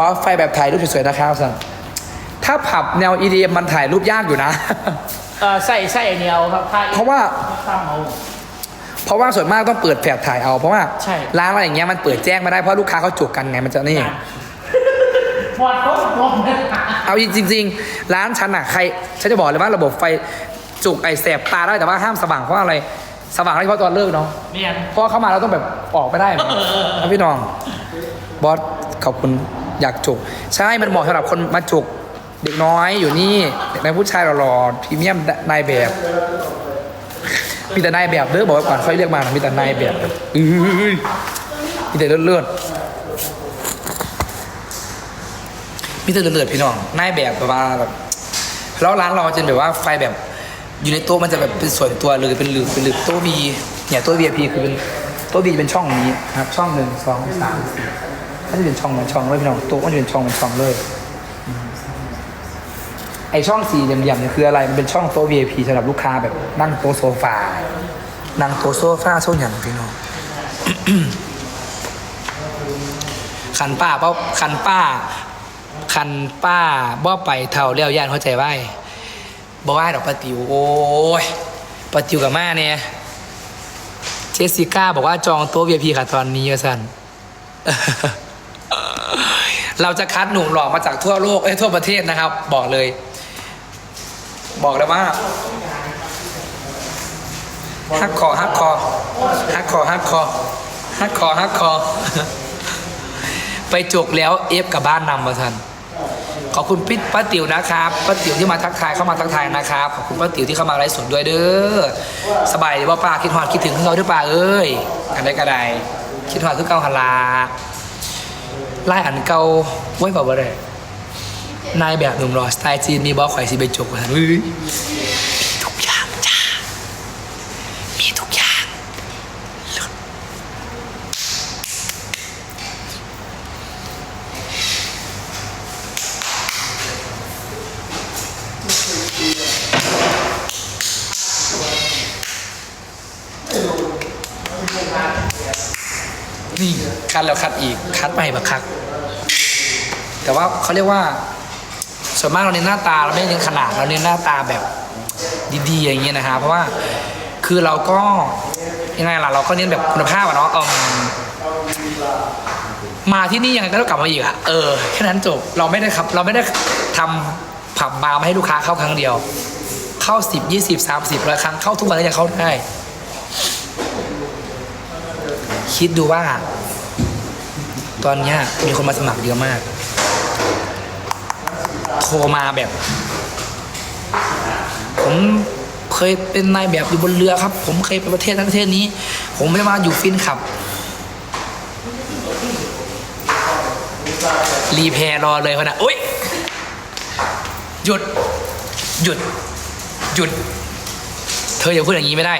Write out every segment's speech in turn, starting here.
อไฟแบบถ่ายรูปสวยๆนะครับสันถ้าผับแนว EDM มันถ่ายรูปยากอยู่นะ เออใส่ใส่อันเดียวครับถ้าเพราะว่า ตั้งเอา เพราะว่าส่วนมากต้องเปิดแผบถ่ายเอาเพราะว่าใช่ ร้านอะไรอย่างเงี้ยมันเปิดแจ้งไม่ได้เพราะลูกค้าเขาจุกกันไงมันจะนี่พอดโต๊ะลงเลยเอาจริงๆ ร้านฉันอะใครฉันจะบอกเลยว่าระบบไฟจุกไอแสบตาได้แต่ว่าห้ามสว่างเพราะอะไรสว่างได้เฉพาะตอนเลิกเนาะเมียน เพราะว่าเข้ามาเราต้องแบบออกไม่ได้นะนะพี่น้องบอสขอบคุณ อยากจุก ใช่มันเหมาะสำหรับคนมาจุก เด็กน้อยอยู่นี่เด็กน้อยผู้ชายหล่อๆพรีเมียมนายแบบมีแต่นายแบบเด้อบอกไว้ก่อนค่อยเรียกมานะมีแต่นายแบบอื้อมีแต่เลือดๆมีแต่เลือดๆพี่น้องนายแบบแบบว่าแบบแล้วร้านเราจะแบบว่าไฟแบบอยู่ในโต๊ะมันจะแบบเป็นส่วนตัวเลยเป็นหลืบเป็นหลืบโต๊ะบีเนี่ยโต๊ะ VIP คือเป็นโต๊ะบีเป็นช่องนี้นะครับ ช่องหนึ่งสองสามสี่ ถ้าจะเป็นช่องเหมือนช่องเลยพี่น้องโต๊ะมันจะเป็นช่องเป็นช่องเลยไอช่องสี่เหลี่ยมๆเนี่ยคืออะไร มันเป็นช่องโต๊ะ VIP สำหรับลูกค้าแบบนั่งโต๊ะโซฟา นั่งโต๊ะโซฟาโซนอย่างพี่น้องขันป้าเป้าขันป้า ขันป้าบ่ไปเท่าเลี้ยวย่านเข้าใจไว้บอว่าดอกปาติวโอ้ยปาติวกับแม่เนี่ยเจสสิก้าบอกว่าจองโต๊ะ VIP ค่ะตอนนี้สัน เราจะคัดหนุ่มหล่อมาจากทั่วโลกเอ้ยทั่วประเทศนะครับ บอกเลย บอกเลยว่าฮักคอฮักคอฮักคอฮักคอฮักคอฮักคอ ไปจกแล้วเอฟกับบ้านนำมาทันขอบคุณพี่ป้าติ๋วนะครับป้าติ๋วที่มาทักทายเข้ามาทักทายนะครับขอบคุณป้าติ๋วที่เข้ามาไลฟ์สดด้วยเด้อสบายดีว่าป้าคิดฮอดคิดถึงเราด้วยป้าเอ้ยอันใดก็ได้คิดฮอดคือเก่าหนลา ไล่อันเก่าไว้แบบว่าบ่ไรนายแบบหนุ่มรอสไตล์จีนมีบอข่อยสิไปจกเลยเฮ้ยมีทุกอย่างจ้า มีทุกอย่างเลิศนี่ คัดแล้วคัดอีกคัดใหม่บักคัก แต่ว่าเขาเรียกว่า ส่วนมากเราเน้นหน้าตาเราไม่เน้นขนาดเราเน้นหน้าตาแบบดีๆอย่างเงี้ยนะฮะเพราะว่าคือเราก็ยังไงล่ะเราก็เน้นแบบคุณภาพอะเนาะเอมมาที่นี่ยังไงก็ต้องกลับมาอีกอะเออแค่นั้นจบเราไม่ได้ครับ เราไม่ได้ทำผับบาร์มาให้ลูกค้าเข้าครั้งเดียว เข้าสิบยี่สิบสามสิบร้อยครั้งเข้าทุกวันก็ยังเข้าได้ คิดดูว่า ตอนเนี้ยมีคนมาสมัครเยอะมาก โทรมาแบบ ผมเคยเป็นนายแบบอยู่บนเรือครับ ผมเคยไปประเทศนั้นประเทศนี้ ผมไม่ได้มาอยู่ฟินขับ รีแพรรอเลยพะนะอุ้ยหยุด หยุด หยุด เธออย่าพูดอย่างนี้ไม่ได้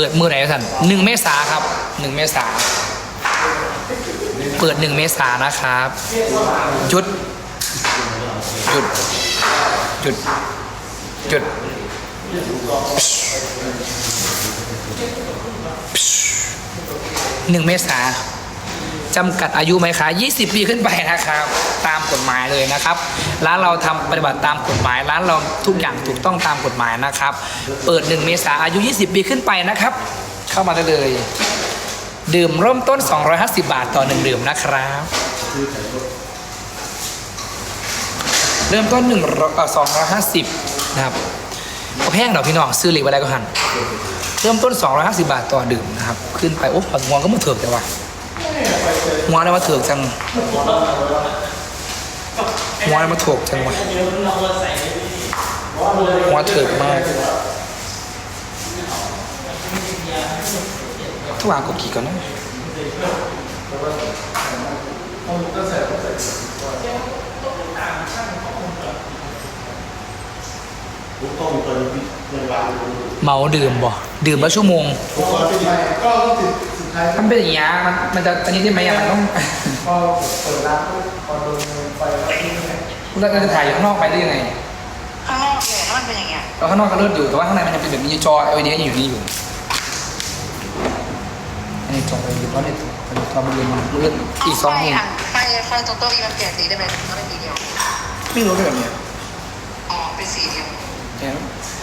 ปิดมือไหนท่านหนึ่งเมษาครับหนึ่งเมษาเปิดหนึ่งเมษานะครับ จุด จุด จุด จุด หนึ่งเมษา จำกัดอายุไหมคะ20 ปีขึ้นไปนะครับ ตามกฎหมายเลยนะครับ ร้านเราทำปฏิบัติตามกฎหมาย ร้านเราทุกอย่างถูกต้องตามกฎหมายนะครับ เปิด 1 เมษาอายุ 20 ปีขึ้นไปนะครับ เข้ามาได้เลย ดื่มเริ่มต้น 250 บาทต่อหนึ่งดื่มนะครับ เริ่มต้นหนึ่งสองร้อยห้าสิบนะครับแพงดอพี่น้องซื้อเหล็กไปได้ก็หันเริ่มต้น 250 บาทต่อดื่มนะครับ ขึ้นไป โอ้ปัดหัวก็มาเถือกแต่ว่า หัวอะไรมาเถือกจัง หัวอะไรมาถูกจังวะหัวเถือกมากทุกวางกดขี่ก่อนนะ เมาดื่มบ่ดื่มแล้วชั่วโมงก็ติดสุดท้ายมันเป็นอย่างเงี้ยมันมันจะอันนี้ได้ไหมอะมันต้องพอเปิดร้านปุ๊บพอโดนไฟแล้วที่นี่เราจะถ่ายอยู่ข้างนอกไปได้ยังไงข้างนอกเลยแล้วมันเป็นอย่างเงี้ยเราข้างนอกก็เลิศอยู่แต่ว่าข้างในมันยังเป็นแบบมีจอ LED อยู่นี่อยู่อันนี้จบไปอยู่แล้วเนี่ยอันนี้จบไปเรียนมันเลื่อนอีกสองไฟหมื่นอะไฟไฟตรงโต๊ะนี้มันเปลี่ยนสีได้ไหมมันเป็นสีเดียวไม่รู้ด้วยแบบเนี้ยอ๋อเป็นสีเดียว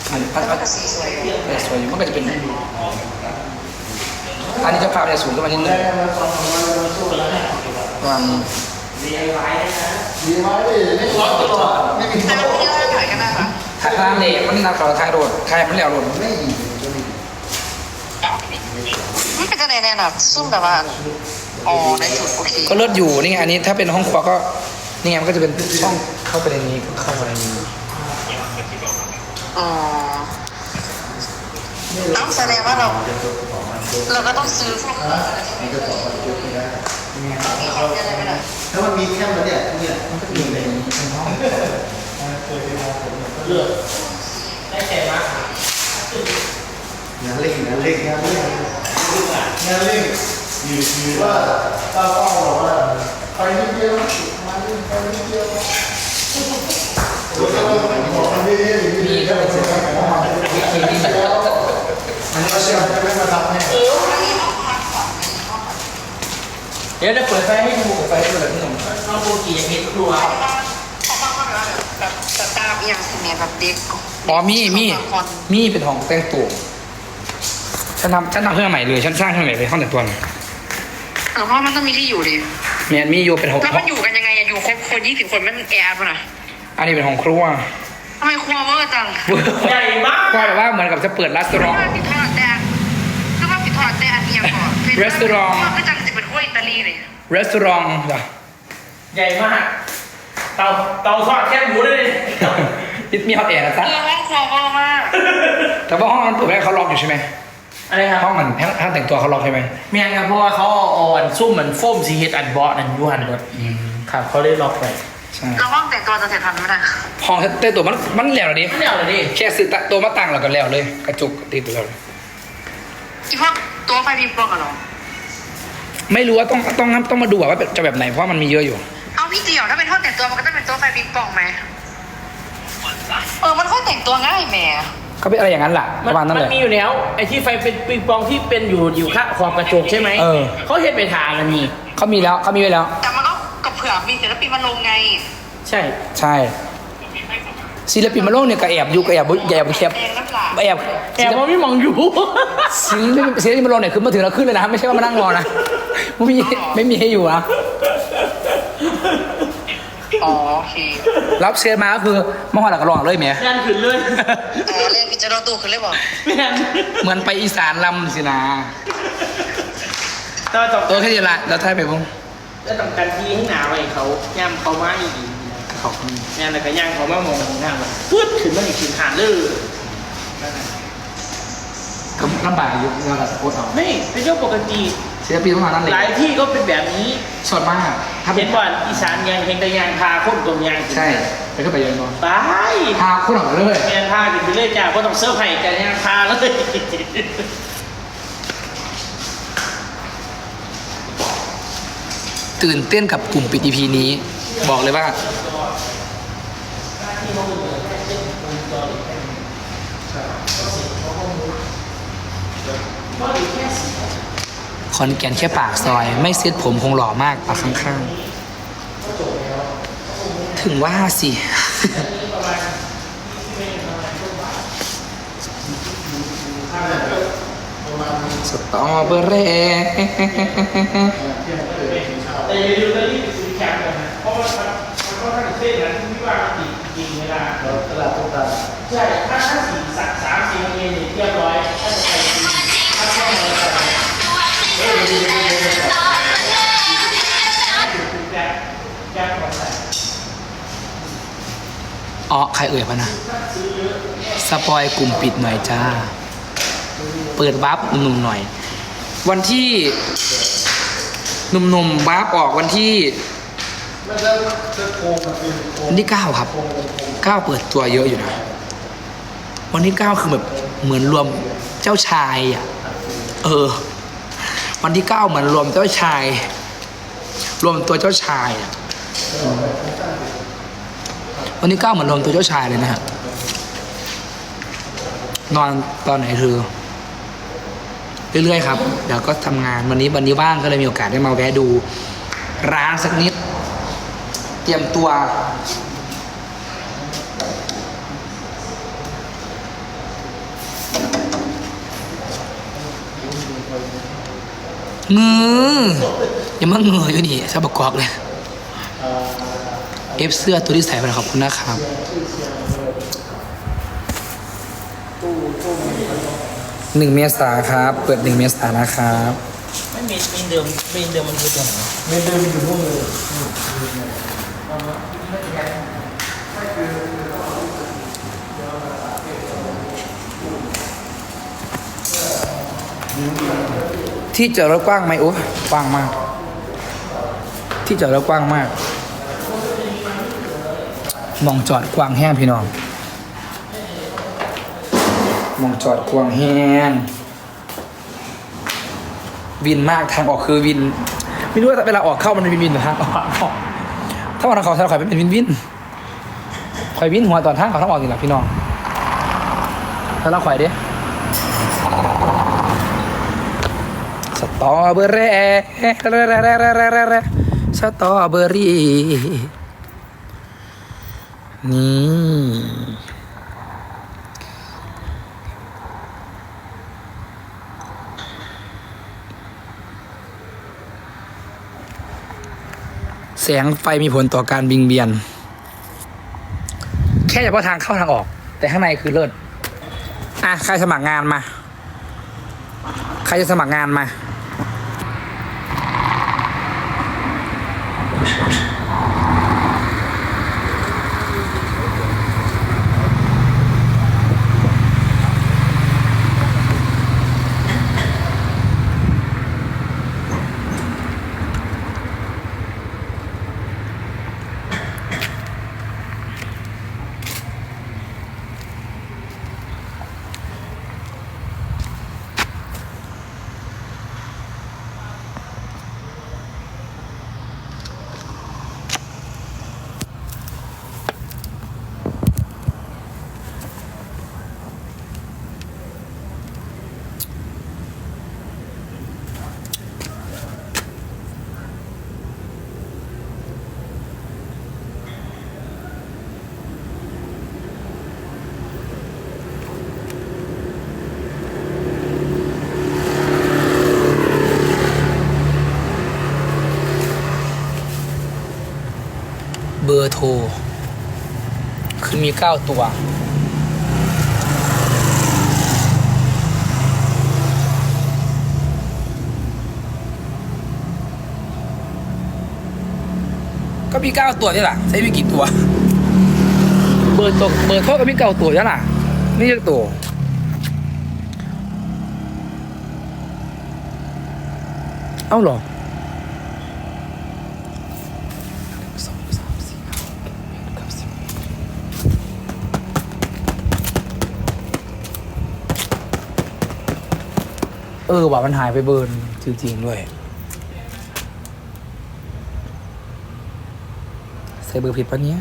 แต่อันนี้อันแล้วอัมันนก็สีสวยอยู่แต่สวยอยู่มันก็จะเป็นอันนี้จะพาไปสูงขึ้นมานิดนึงประมาณดีไหมดิไม่ร้อนตลอดไม่มีแต่มันไม่ได้ถ่ายกันได้ปะทางเลมันนับกับทางโดดใครมันแล้วโดดไม่ดีจะมีมันเป็นจะไหนแน่นอนซุ่มแบบว่าอ๋อในจุดโอเคก็เลิศอยู่นี่ไงอันนี้ถ้าเป็นห้องครัวก็นี่ไงมันก็จะเป็นช่องเข้าไปในนี้เข้าไปในนี้ อ๋อน้ำแสดงว่าเรา เราก็ต้องซื้อพวกนี้มันจะต่อไปจุดไม่ได้มีของอะไรไหมล่ะถ้ามันมีแค่มันเนี่ยเนี่ยมันก็มีในห้องเลือกได้ใจมากงานเล่งงานเล่งงานเล่งงานเล่งอยู่อยู่ว่าตาเป้าบอกว่าไปนิดเดียวมาเล่นไปนิดเดียวแล้วก็บ อกมันเยอะๆอย่างนี้ก็เป็นเสร็จแล้วมันก็เชื่อจะไม่มาทำให้เดี๋ยวจะเปิดไฟให้ดูไปให้ดูแบบนี้หน่อยน้องโบกี้ยังเห็นครัวเขาบอกว่าแบบแบบแบบตามเอียงสิเมียแบบเด็กอ๋อมีมีมีเป็นห้องแต่งตัวฉันทำฉันทำเครื่องใหม่เลยฉันสร้างเครื่องใหม่เลยห้องแต่งตัวเออเพราะมันต้องมีที่อยู่ดิเมียนมีอยู่เป็นห้องแล้วมันอยู่กันยังไงอะอยู่ครบคนยี่สิบคนมันแอร์ป่ะนะ อันนี้เป็นห้องครัวทำไมครัวเวอร์จังใหญ่มากก็แบบว่าเหมือนกับจะเปิดร้านคือร้านว่าผิดทอดแต่คือว่าผิดทอดแต่อันเอียงก่อน Restaurant ว่าก็จังจะเป็นขั้วอิตาลีเลยร้านร้านจ้ะใหญ่มาก เตาเตาทอดแค่หมูเลยมีห้องแอร์นะจ๊ะเออห้องครัวเวอร์มากแต่ว่าห้องนั้นเปิดไม่ได้เขาล็อกอยู่ใช่ไหมอะไรครับห้องมันห้องแต่งตัวเขาล็อกใช่ไหมเมียนครับเพราะว่าเขาเอาอันซุ่มเหมือนโฟมสีเฮ็ดอันเบาะนั่นอยูหันเบิดอืมครับเขาได้ล็อกไป ใช่แล้วห้องแต่งตัวจะเสร็จทันไหมนะห้องแต่งตัวมันมันแล้วดิไม่เอาเลยดิแค่ซื้อตัวมาตั้งแล้วก็แล้วเลย กระจุกติดไปแล้วเลยอีพวกตัวไฟพิมพ์ปองอะเหรอไม่รู้ว่าต้องต้องต้องมาดูอะว่าจะแบบไหนเพราะมันมีเยอะอยู่ เอาพี่เดี่ยวถ้าเป็นห้องแต่งตัวมันก็ต้องเป็นตัวไฟพิมพ์ปองไหมเออมันห้องแต่งตัวง่ายแหมก็เป็นอะไรอย่างนั้นแหละปมันระมาณนั้นมัเลนยมีอยู่แล้วไอ้ที่ไฟเป็นปิงปองที่เป็นอยู่อยู่ข้างขอบกระจกใช่ไหมเออเขาเห็นไปทางกันนี่เขามีแล้วเขามีไว้แล้วแต่ มันก็กับเผื่อมีศิลปินมาลงไง ใช่ ใช่ศิลปินมาโลกเนี่ยก็แอบอยู่ก็แอบแอบแคบแดงน้ำปลาแอบแอบว่าไม่มองอยู่ศิลปินศิลปินมาโลกเนี่ยคือมาถึงแล้วขึ้นเลยนะ ไม่ใช่ว่ามานั่งรอนะไม่มีไม่มีให้อยู่นะอ๋อโอเครับเชิญมาก็คือมาหอดหลักกระรองเลยแหม่งานขึ้นเลยอ๋อเล่นพิจารณาตู้คือเลยบอกไม่งั้นเหมือนไปอีสานลำสินะต่อจากเออแค่นี้ละแล้วท้ายไปบุ้ง แล้วต้องการที่ให้หนาไว้เขาย่ำเขามาอีกขอบคุณงานแล้วก็ย่างเขามามองหน้ามันปุ๊บขึ้นมาอีกขึ้นหานเลยก็ลำบากอยู่เวลาโพสเอาไม่เป็นเรื่องปกติศิลปินต้องมานั่นเลยหลายที่ก็เป็นแบบนี้สดมากถ้าเป็เห็นนว่าอีสานยางเฮงแต่ยางพาคนตรงยางใช่ไปขึ้นไปเยอะนอนตายพาคนออกมาเลยแมนพากินไปเรื่อยจ้าก็ต้องเสื้อร์ไผ่กันยางพาเลย ตื่นเต้นกับกลุ่มปิด EP นี้ บอกเลยว่า คอนแกนแค่ปากซอย ไม่เซ็ตผมคงหล่อมากปากข้างๆ ถึงว่าสิ สตอเบอร์เร่ แต่อย่าลืมนะนี่เป็นสีแข็งก่อนนะเพราะมันมันมันก็ถ้าเส้นนั้นที่ว่ามันติดจริงเวลาตลาดตุ๊กตาใช่ถ้าถ้าสีสักสามสี่โมงเย็นเนี่ยเรียบร้อยถ้าจะไปจริงถ้าเข้ามาในตลาดเฮ้ยดีดีดีดีอ๋อใครเอ่ยพะนะสปอยกลุ่มปิดหน่อยจ้า เปิดบัฟหนุ่มหน่อย วันที่ หนุ่มๆบัฟออกวันที่วันที่เก้าครับเก้าเปิดตัวเยอะอยู่นะ วันที่เก้าคือแบบเหมือนรวมเจ้าชายอะ เออ วันที่เก้าเหมือนรวมเจ้าชาย รวมตัวเจ้าชายอะวันที่เก้าเหมือนรวมตัวเจ้าชายเลยนะฮะนอนตอนไหนเธอ เรื่อยๆครับเดี๋ยวก็ทำงานวันนี้วันนี้ว่างก็เลยมีโอกาสได้มาแวะดู ร้านสักนิด เตรียมตัว งือย่ามาเงยอยู่นี่ชอบประกอบเลย เอฟเสื้อตัวที่ใส่ไปขอบคุณนะครับ หนึ่งเมษาครับ เปิดหนึ่งเมษานะครับไม่มีมีเดิมมีเดิมมันคือตัวไหนเมนเดิมอยู่นู่นเลยที่จอดรถกว้างไหมโอ้กว้างมาก ที่จอดรถกว้างมากมองจอดกว้างแห้งพี่น้อง มองจอดกวางแห้งวินมากทางออกคือวิน ไม่รู้ว่าเวลาออกเข้ามันเป็นวินหรือทางออกถ้าวันเขาทางข่อยเป็นวินวินข่อยวินหัวตอนทางเขาทางออกนี่แหละพี่น้องถ้าเราข่อยเด้สตรอเบอร์รี่สตรอเบอร์รี่นี่ แสงไฟมีผลต่อการบิงเบียน แค่เฉพาะทางเข้าทางออก แต่ข้างในคือเลิศอะใครสมัครงานมา ใครจะสมัครงานมา ร์โทร คือมีเก้าตัว ก็มีเก้าตัวนี่แหละใช้มีกี่ตัว เบอร์ตัวเบอร์โทรก็มีเก้าตัวนี่แหละนี่จะตัวเอ้าเหรอ สองสามสี่ห้าหกเจ็ดแปดเก้าสิบ เออว่ามันหายไปเบิร์นจริงๆด้วยใส่เบอร์ผิดปะเนี่ย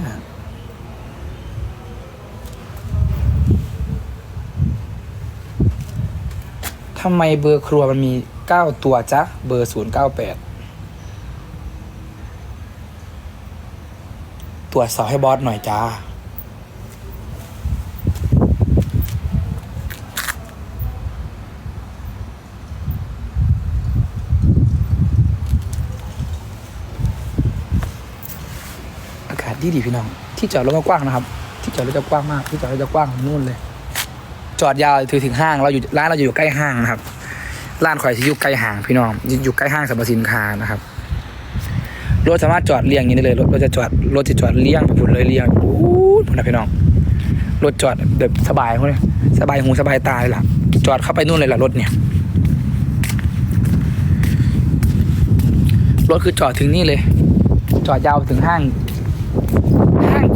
ทำไมเบอร์ครัวมันมีเก้าตัวจ๊ะ เบอร์ศูนย์เก้าแปดตรวจสอบให้บอสหน่อยจ้า อากาศดีพี่น้อง ที่จอดรถก็กว้างนะครับ ที่จอดรถจะกว้างมาก ที่จอดรถจะกว้างนู่นเลย จอดยาวถือถึงห้าง เราอยู่ร้านเราอยู่ใกล้ห้างนะครับ ร้านข่อยที่อยู่ใกล้ห้างพี่น้อง อยู่ใกล้ห้างสรรพสินค้านะครับ รถสามารถจอดเรียงอย่างนี้ได้เลย รถรถจะจอด รถจะจอดเรียงไปพุ่นเลยเรียงอู้พุ่นนะพี่น้อง รถจอดแบบสบายเขาเลยสบายหูสบายตาเลยล่ะ จอดเข้าไปนู่นเลยล่ะรถเนี่ย รถคือจอดถึงนี่เลย จอดยาวถึงห้าง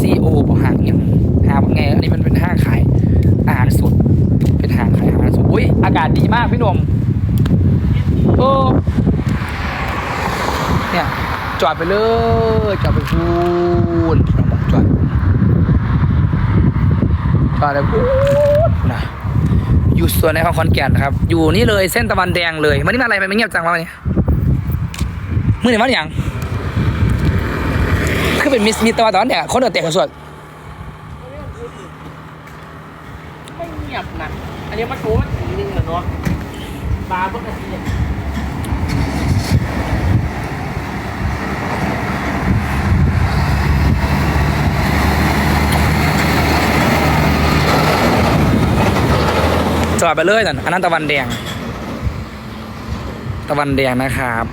ห้าง GO บอกห้างเนี่ยห้างไง อันนี้มันเป็นห้างขายอาหารสดเป็นห้างขายอาหารสดอุ้ยอากาศดีมากพี่นมโอ้เนี่ยจอดไปเลยจอดไปพูนเราบอกจอดจอดเลยพูนนะอยู่ส่วนในของขอนแก่นครับ อยู่นี่เลยเส้นตะวันแดงเลยมันนี่มาอะไรมันไม่เงียบจังวะวันนี้มื่อไหร่มาอย่าง คือเป็นมิสมิสตะวันตะวันแดงคนเดินเตะกันสวดไม่เงียบนะอันนี้มันโค้งสีนึงเหรอเนาะปลาพวกนี้จอดไปเลยนั่นอันนั้นตะวันแดง ตะวันแดงนะครับ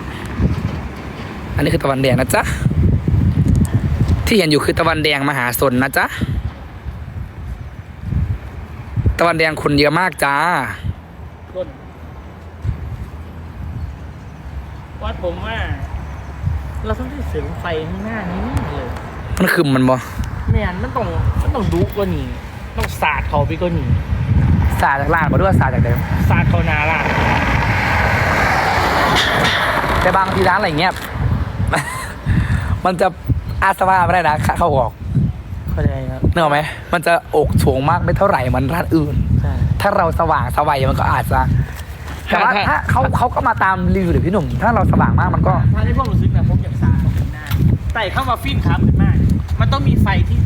อันนี้คือตะวันแดงนะจ๊ะ ที่เห็นอยู่คือตะวันแดงมหาสนนะจ๊ะ ตะวันแดงคนเยอะมากจ้าต้นวัดผมว่า เราต้องได้เสียงไฟข้างหน้านี้เลยมันคือมันบ่ไม่งั้นมันต้องมันต้องดุกว่านี้ ต้องสาดเขาไปกว่านี้สาดจากล่างมาด้วยสาดจากเดิมสาดเขานาล่ะแต่บางทีร้านอะไรเงี้ยมันจะ อาสวาไม่ได้นะเข้าออกเข้าใจครับเนกอะไหมมันจะอกสูงมากไม่เท่าไหร่เหมันร้านอื่น ใช่ถ้าเราสว่างสวัยมันก็อาจจะแต่ว่าถ้าถ้าเขาเขาก็มาตามรีวิวหรือพี่หนุ่ม ถ้าเราสว่างมากมันก็ ถ้าได้พวกรู้สึกนะผมอยากสาดเขาข้างหน้าแต่เข้ามาฟินครับขึ้นมาก มันต้องมีไฟที่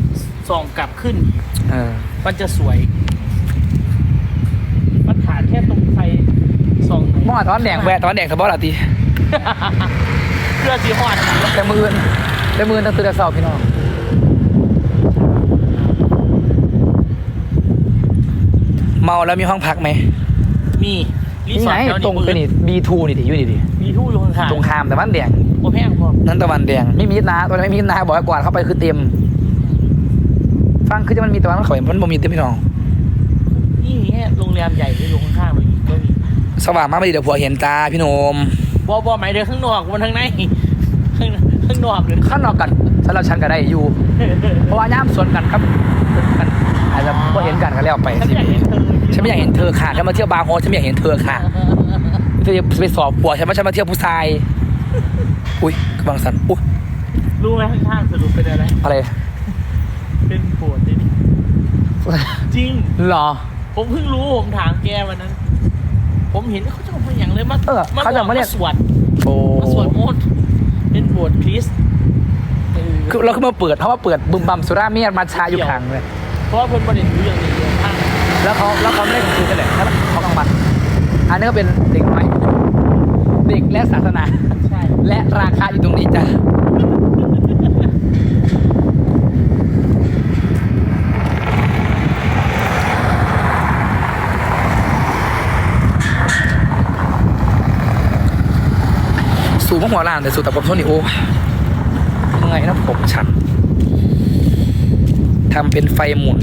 ส่องกลับขึ้นอีกเออ มันจะสวย มันขาดแค่ตรงไฟส่องไหนมอตอนแดงแวะตอนแดงสบอลตี เพื่อสีหอด แต่มืออื่น แต่มืออนต้องตื่นแต่เช้าพี่น้องเมาแล้วมีห้องพักไหม มีรีนี่สอไงร์ทแถวตรงไปนี่ B2 นี่ดิอยู่นี่ดิมีทู่อยู่ข้างๆตรงข้ามแต่บ้านแดงโอแพงพอนั่นตะวันแดงไม่มีนะตอนนั้นไม่มีนะบอกให้กวาดเข้าไปคือเต็ม ฟังคือจะมันมีตะวันเขาเห็นมันบ่มีเต็มพี่น้อง นี่แค่โรงแรมใหญ่ที่อยู่ข้างๆเลยก็มีสว่างมากไม่ดีเดี๋ยวผัวเห็นตาพี่หนมบอบอหมายถึงข้างนอกบนข้างใน ข้างข้างนอกเลยข้างนอกกันสำหรับฉันก็ได้อยู่ เพราะว่าย่ามสวนกันครับกันอาจจะพอเห็นกันก็แล้วไปฉันอยากเห็นเธอฉันไม่อยากเห็นเธอค่ะฉันมาเที่ยวบาร์โฮสฉันไม่อยากเห็นเธอค่ะเธอจะไปสอบปัวฉันว่าฉันมาเที่ยวผู้ชาย อุ้ยกำลังสั่นอุ้ยรู้ไหมข้างๆสรุปเป็นอะไรอะไรเป็นโบสถ์ดิจริงหรอ ผมเพิ่งรู้ผมถามแกวันนั้น ผมเห็นเขาจะมาอย่างเลยมาเออเขาจะมาเรียกสวดโอ้มาสวดมนต์ เป็นโบสถ์คริสต์เออคือเราขึ้นมาเปิดเพราะว่าเปิดบึมบัมสุราเมียนมาชาอยู่ทางเลย เพราะว่าเพิ่นประเด็นรู้อย่างนี้เลยข้างแล้วเขาแล้วเขาไม่ได้คุยกันเลยเขาเขากลางวันอันนี้ก็เป็นเด็กน้อย เด็กและศาสนา ใช่ และราคาอยู่ตรงนี้จ้ะสูงมา กหัวล้านแต่สุดแต่ผมทนอีโอ้ยังไงนะผมฉันทำเป็นไฟหมุน